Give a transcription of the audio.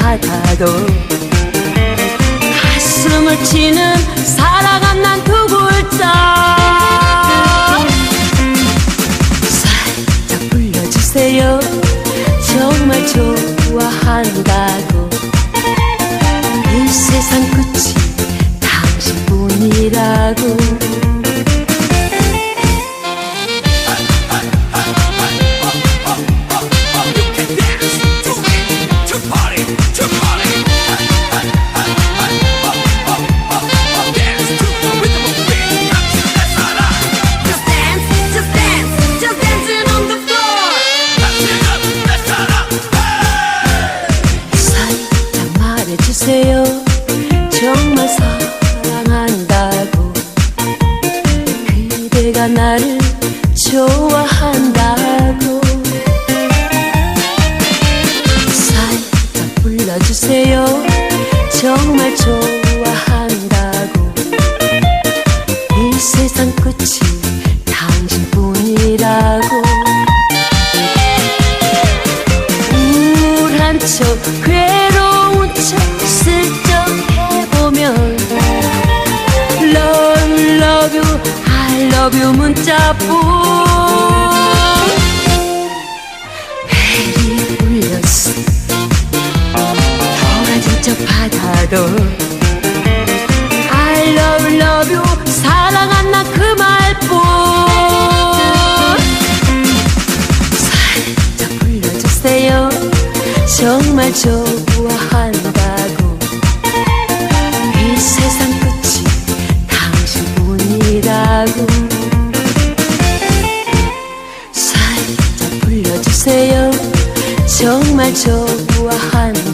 받아도 가슴을 치는 사랑한 난 두 글자. 살짝 불러주세요. 정말 좋아한다고. 이 세상 끝이 당신뿐이라고 주세요. 정말 사랑한다고. 그대가 나를 좋아한다고. 살짝 불러주세요. 정말 좋아한다고. 이 세상 끝이 당신뿐이라고. 우울한 척 괴 Love you I love you 문자뿐. 벨이 울렸어 더워진 척 받아도 I love love you. 사랑한 나 그 말뿐. 살짝 불러주세요. 정말 좋아 주세요. 정말 좋아한다